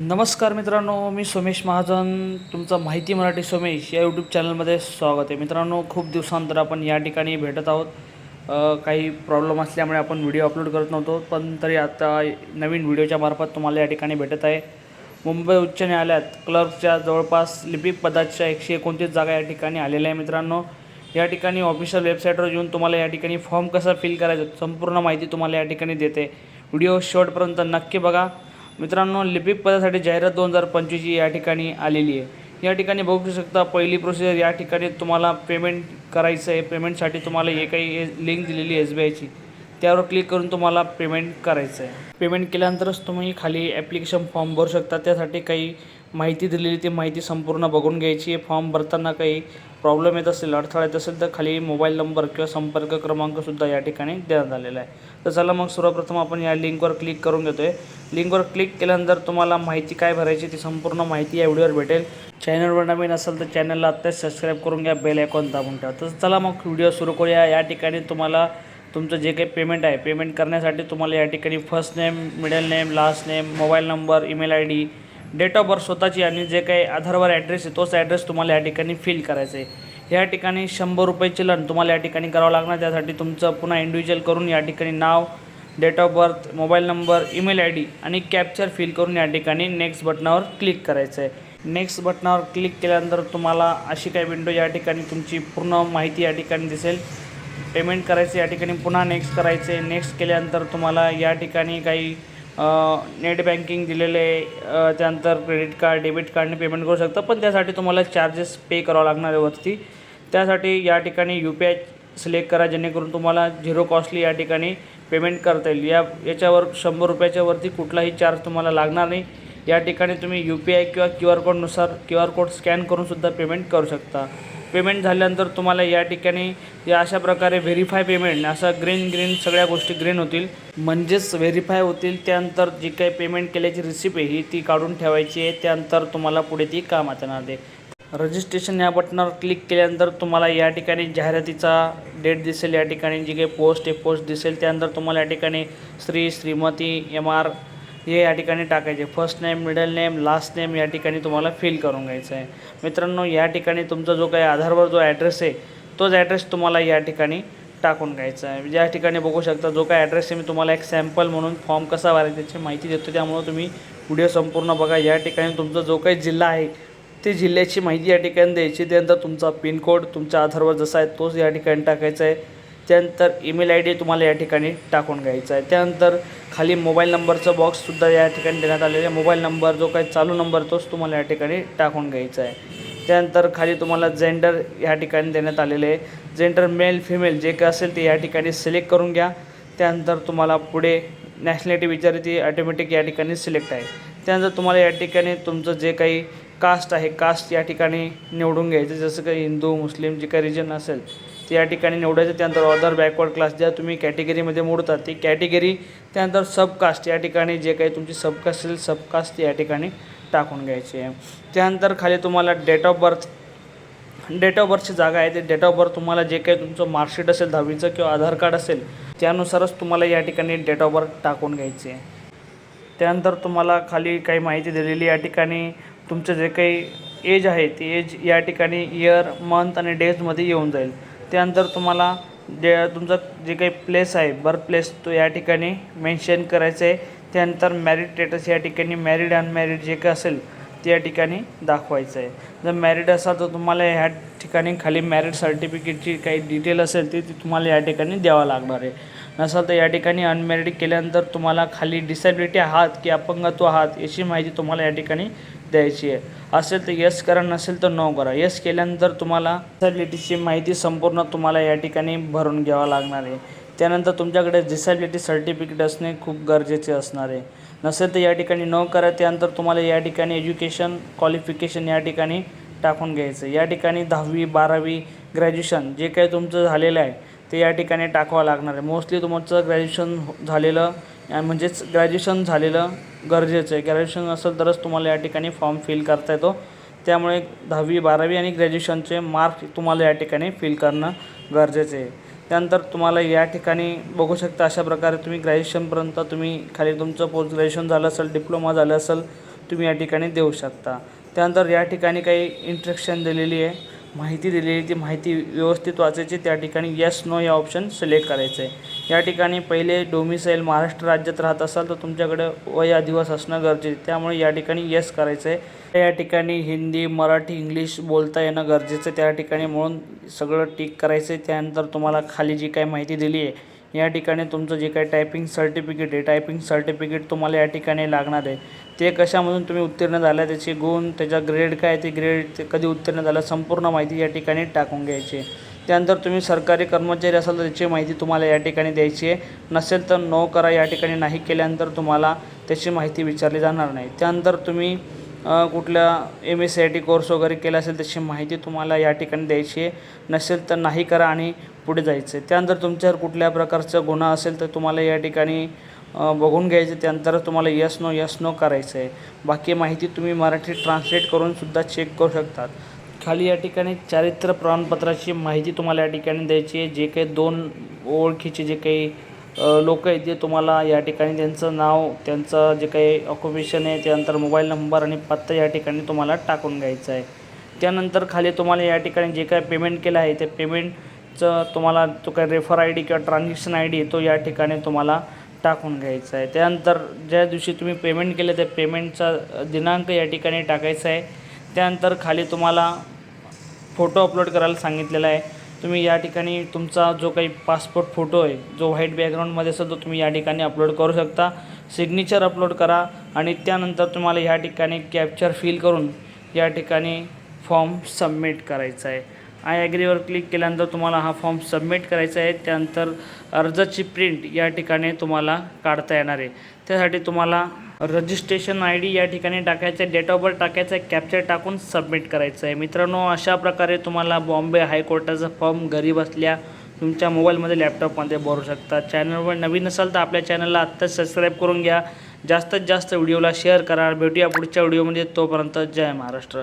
नमस्कार मित्रांनो मी सोमेश महाजन. तुमचं माहिती मराठी सोमेश या यूट्यूब चॅनलमध्ये स्वागत आहे. मित्रांनो खूप दिवसानंतर आपण या ठिकाणी भेटत आहोत. काही प्रॉब्लेम असल्यामुळे आपण व्हिडिओ अपलोड करत नव्हतो पण तरी आता नवीन व्हिडिओच्या मार्फत तुम्हाला या ठिकाणी भेटत आहे. मुंबई उच्च न्यायालयात क्लर्कच्या जवळपास लिपिक पदाच्या एकशे एकोणतीस जागा या ठिकाणी आलेल्या आहे मित्रांनो. या ठिकाणी ऑफिशियल वेबसाईटवर येऊन तुम्हाला या ठिकाणी फॉर्म कसा फिल करायचा संपूर्ण माहिती तुम्हाला या ठिकाणी देते. व्हिडिओ शेवटपर्यंत नक्की बघा. मित्रांनो लिपिक पदासाठी जाहिरात दोन हजार पंचवीस या ठिकाणी आलेली आहे. या ठिकाणी बघू शकता पहिली प्रोसिजर या ठिकाणी तुम्हाला पेमेंट करायचं आहे. पेमेंटसाठी तुम्हाला हे काही लिंक दिलेली एस बी आयची त्यावर क्लिक करून तुम्हाला पेमेंट करायचं आहे. पेमेंट केल्यानंतरच तुम्ही खाली ॲप्लिकेशन फॉर्म भरू शकता. त्यासाठी काही माहिती दिलेली ती माहिती संपूर्ण बघून घ्यायची. आहे फॉर्म भरताना काही प्रॉब्लेम येत असेल अडथळा येत असेल तर खाली मोबाईल नंबर किंवा संपर्क क्रमांकसुद्धा या ठिकाणी देण्यात आलेला आहे. तर चला मग सर्वप्रथम आपण या लिंकवर क्लिक करून घेतो आहे लिंकवर क्लिक केल्यानंतर तुम्हाला माहिती काय भरायची ती संपूर्ण माहिती या व्हिडिओवर भेटेल. चॅनलवर नवीन असेल तर चॅनलला आत्ताच सबस्क्राईब करून घ्या बेल आयकॉन दाबून ठेवा. तर चला मग व्हिडिओ सुरू करूया. या ठिकाणी तुम्हाला तुमचं जे काही पेमेंट आहे पेमेंट करण्यासाठी तुम्हाला या ठिकाणी first name middle name last name mobile number email I D date of birth स्वतःची आणि जे काही आधारवर ॲड्रेस आहे तोच ॲड्रेस तुम्हाला या ठिकाणी फिल करायचा आहे. या ठिकाणी शंभर रुपये चलन तुम्हाला या ठिकाणी करावं लागणार त्यासाठी तुमचं पुन्हा इंडिव्हिज्युअल करून या ठिकाणी नाव date of birth mobile number email I D आणि कॅप्चर फिल करून या ठिकाणी नेक्स्ट बटनावर क्लिक करायचं आहे. नेक्स्ट बटनावर क्लिक केल्यानंतर तुम्हाला अशी काही विंडो या ठिकाणी तुमची पूर्ण माहिती या ठिकाणी दिसेल. पेमेंट करायचे या ठिकाणी पुन्हा नेक्स्ट करायचे नेक्स्ट केल्यानंतर तुम्हाला या ठिकाणी काही नेट बँकिंग दिलेले आहे त्यानंतर क्रेडिट कार्ड डेबिट कार्डने पेमेंट करू शकता. पण त्यासाठी तुम्हाला चार्जेस पे करावं लागणार आहे वरती. त्यासाठी या ठिकाणी यू पी आय सिलेक्ट करा जेणेकरून तुम्हाला झिरो कॉस्टली या ठिकाणी पेमेंट करता येईल. या याच्यावर शंभर रुपयाच्या वरती कुठलाही चार्ज तुम्हाला लागणार नाही. या ठिकाणी तुम्ही यू पी आय किंवा क्यू आर कोडनुसार क्यू आर कोड स्कॅन करूनसुद्धा पेमेंट करू शकता. पेमेंट झाल्यानंतर तुम्हाला या ठिकाणी या अशा प्रकारे व्हेरीफाय पेमेंट असं ग्रीन ग्रीन सगळ्या गोष्टी ग्रीन होतील. म्हणजेच व्हेरीफाय होतील त्यानंतर जी काही पेमेंट केल्याची रिसिप आहे ही ती काढून ठेवायची आहे त्यानंतर तुम्हाला पुढे ती कामात येणार आहे. रजिस्ट्रेशन या बटनावर क्लिक केल्यानंतर तुम्हाला या ठिकाणी जाहिरातीचा डेट दिसेल या ठिकाणी जी काही पोस्ट आहे पोस्ट दिसेल त्यानंतर तुम्हाला या ठिकाणी श्री श्रीमती एम आर हे या ठिकाणी टाकायचे. First name middle name last name या ठिकाणी तुम्हाला फिल करून घ्यायचं आहे. मित्रांनो या ठिकाणी तुमचा जो काही आधारवर जो ॲड्रेस आहे तोच ॲड्रेस तुम्हाला या ठिकाणी टाकून घ्यायचा आहे. ज्या ठिकाणी बघू शकता जो काही ॲड्रेस आहे मी तुम्हाला एक सॅम्पल म्हणून फॉर्म कसा भरायचा त्याची माहिती देतो. त्यामुळं तुम्ही व्हिडिओ संपूर्ण बघा. या ठिकाणी तुमचा जो काही जिल्हा आहे ते जिल्ह्याची माहिती या ठिकाणी द्यायची. त्यानंतर तुमचा पिनकोड तुमच्या आधारवर जसा आहे तोच या ठिकाणी टाकायचा आहे. त्यानंतर ईमेल आय डी तुम्हाला या ठिकाणी टाकून घ्यायचा आहे. त्यानंतर खाली मोबाईल नंबरचं बॉक्ससुद्धा या ठिकाणी देण्यात आलेलं आहे. मोबाईल नंबर जो काही चालू नंबर तोच तुम्हाला या ठिकाणी टाकून घ्यायचा आहे. त्यानंतर खाली तुम्हाला जेंडर या ठिकाणी देण्यात आलेले आहे. जेंडर मेल फिमेल जे काय असेल ते या ठिकाणी सिलेक्ट करून घ्या. त्यानंतर तुम्हाला पुढे नॅशनॅलिटी विचारते ती ऑटोमॅटिक या ठिकाणी सिलेक्ट आहे. त्यानंतर तुम्हाला या ठिकाणी तुमचं जे काही कास्ट आहे कास्ट या ठिकाणी निवडून घ्यायचं जसं काही हिंदू मुस्लिम जे काही रिजन असेल ते या ठिकाणी निवडायचं त्यानंतर अदर बॅकवर्ड क्लास ज्या तुम्ही कॅटेगरीमध्ये मोडतात ती कॅटेगरी त्यानंतर सबकास्ट या ठिकाणी जे काही तुमची सबकास्ट असेल सबकास्ट या ठिकाणी टाकून घ्यायची आहे. त्यानंतर खाली तुम्हाला date of birth date of बर्थची जागा आहे. ते डेट ऑफ बर्थ तुम्हाला जे काही तुमचं मार्कशीट असेल दहावीचं किंवा आधार कार्ड असेल त्यानुसारच तुम्हाला या ठिकाणी डेट ऑफ बर्थ टाकून घ्यायची आहे. त्यानंतर तुम्हाला खाली काही माहिती दिलेली या ठिकाणी तुमचं जे काही एज आहे ते एज या ठिकाणी इयर मंथ आणि डेजमध्ये येऊन जाईल. त्यानंतर तुम्हाला जे तुमचं जे काही प्लेस आहे बर्थ प्लेस तो या ठिकाणी मेन्शन करायचं आहे. त्यानंतर मॅरिड स्टेटस या ठिकाणी मॅरिड अनमॅरिड जे काही असेल ते या ठिकाणी दाखवायचं आहे. जर मॅरिड असाल तर तुम्हाला ह्या ठिकाणी खाली मॅरिड सर्टिफिकेटची काही डिटेल असेल ती ती तुम्हाला या ठिकाणी द्यावं लागणार आहे. नसाल तर या ठिकाणी अनमॅरिड केल्यानंतर तुम्हाला खाली डिसेबिलिटी आहात की अपंगत्व आहात याची माहिती तुम्हाला या ठिकाणी द्यायची आहे. असेल तर यस करा नसेल तर नो करा. यस केल्यानंतर तुम्हाला डिसेबिलिटीची माहिती संपूर्ण तुम्हाला या ठिकाणी भरून घ्यावा लागणार आहे. त्यानंतर तुमच्याकडे डिसेबिलिटी सर्टिफिकेट असणे खूप गरजेचे असणार आहे. नसेल तर या ठिकाणी न करा त्यानंतर तुम्हाला या ठिकाणी एज्युकेशन क्वालिफिकेशन या ठिकाणी टाकून घ्यायचं या ठिकाणी दहावी बारावी ग्रॅज्युएशन जे काही तुमचं झालेलं आहे ते या ठिकाणी टाकावं लागणार आहे. मोस्टली तुमचं ग्रॅज्युएशन झालेलं म्हणजेच ग्रॅज्युएशन झालेलं गरजेचं आहे. ग्रॅज्युएशन असेल तरच तुम्हाला या ठिकाणी फॉर्म फिल करता येतो. त्यामुळे दहावी बारावी आणि ग्रॅज्युएशनचे मार्क तुम्हाला या ठिकाणी फिल करणं गरजेचं आहे. त्यानंतर तुम्हाला या ठिकाणी बघू शकता अशा प्रकारे तुम्ही ग्रॅज्युएशनपर्यंत तुम्ही खाली तुमचं पोस्ट ग्रॅज्युएशन झालं असेल डिप्लोमा झालं असेल तुम्ही या ठिकाणी देऊ शकता. त्यानंतर या ठिकाणी काही इंट्रक्शन दिलेली आहे. माहिती दिलेली ती माहिती व्यवस्थित वाचायची त्या ठिकाणी येस नो या ऑप्शन सिलेक्ट करायचं आहे या ठिकाणी पहिले डोमिसाईल महाराष्ट्र राज्यात राहत असाल तर तुमच्याकडे वय अधिवास असणं गरजेचं आहे. त्यामुळे या ठिकाणी येस करायचं आहे या ठिकाणी हिंदी मराठी इंग्लिश बोलता येणं गरजेचं आहे. त्या ठिकाणी म्हणून सगळं टिक करायचं आहे त्यानंतर तुम्हाला खाली जी काही माहिती दिली आहे या ठिकाणी तुमचं जे काही टायपिंग सर्टिफिकेट आहे टायपिंग सर्टिफिकेट तुम्हाला या ठिकाणी लागणार आहे. ते कशामधून तुम्ही उत्तीर्ण झाला त्याचे गुण त्याचा ग्रेड काय ते ग्रेड ते कधी उत्तीर्ण झालं संपूर्ण माहिती या ठिकाणी टाकून घ्यायची आहे. त्यानंतर तुम्ही सरकारी कर्मचारी असाल तर त्याची माहिती तुम्हाला या ठिकाणी द्यायची आहे. नसेल तर नो करा या ठिकाणी नाही केल्यानंतर तुम्हाला त्याची माहिती विचारली जाणार नाही. त्यानंतर तुम्ही कुठल्या M S C I T course वगैरे केला असेल त्याची माहिती तुम्हाला या ठिकाणी द्यायची आहे. नसेल तर नाही करा आणि पुढे जायचं आहे. त्यानंतर तुमच्यावर कुठल्या प्रकारचा गुन्हा असेल तर तुम्हाला या ठिकाणी बघून घ्यायचं त्यानंतर तुम्हाला यस नो यस नो करायचं आहे. बाकी माहिती तुम्ही मराठी ट्रान्सलेट करूनसुद्धा चेक करू शकतात. खाली या ठिकाणी चारित्र्य प्रमाणपत्राची माहिती तुम्हाला या ठिकाणी द्यायची आहे. जे काही दोन ओळखीचे जे काही लोक आहेत जे तुम्हाला या ठिकाणी त्यांचं नाव त्यांचं जे काही ऑक्युपेशन आहे त्यानंतर मोबाईल नंबर आणि पत्ता या ठिकाणी तुम्हाला टाकून घ्यायचं आहे. त्यानंतर खाली तुम्हाला या ठिकाणी जे काय पेमेंट केलं आहे ते पेमेंटचं तुम्हाला तो काय रेफर आय डी किंवा ट्रान्झॅक्शन आय डी तो या ठिकाणी तुम्हाला टाकून घ्यायचा आहे. त्यानंतर ज्या दिवशी तुम्ही पेमेंट केलं त्या पेमेंटचा दिनांक या ठिकाणी टाकायचा आहे. त्यानंतर खाली तुम्हाला फोटो अपलोड करायला सांगितलेला आहे. तुम्ही या ठिकाणी तुमचा जो काही पासपोर्ट फोटो आहे जो व्हाईट बॅकग्राऊंडमध्ये असेल तो तुम्ही या ठिकाणी अपलोड करू शकता. सिग्नेचर अपलोड करा आणि त्यानंतर तुम्हाला या ठिकाणी कॅप्चर फिल करून या ठिकाणी फॉर्म सबमिट करायचा आहे. आय ॲग्रीवर क्लिक केल्यानंतर तुम्हाला हा फॉर्म सबमिट करायचा आहे. त्यानंतर अर्जाची प्रिंट या ठिकाणी तुम्हाला काढता येणार आहे. त्यासाठी तुम्हाला रजिस्ट्रेशन आय डी या ठिकाणी टाकायचं आहे डेट ऑफ बर्थ टाकायचं आहे कॅप्चर टाकून सबमिट करायचं आहे. मित्रांनो अशा प्रकारे तुम्हाला बॉम्बे हायकोर्टाचा फॉर्म घरी बसल्या तुमच्या मोबाईलमध्ये लॅपटॉपमध्ये भरू शकता. चॅनलवर नवीन असाल तर आपल्या चॅनलला आत्ताच सबस्क्राईब करून घ्या. जास्तीत जास्त व्हिडिओला शेअर करा. भेटूया पुढच्या व्हिडिओमध्ये. तोपर्यंत जय महाराष्ट्र.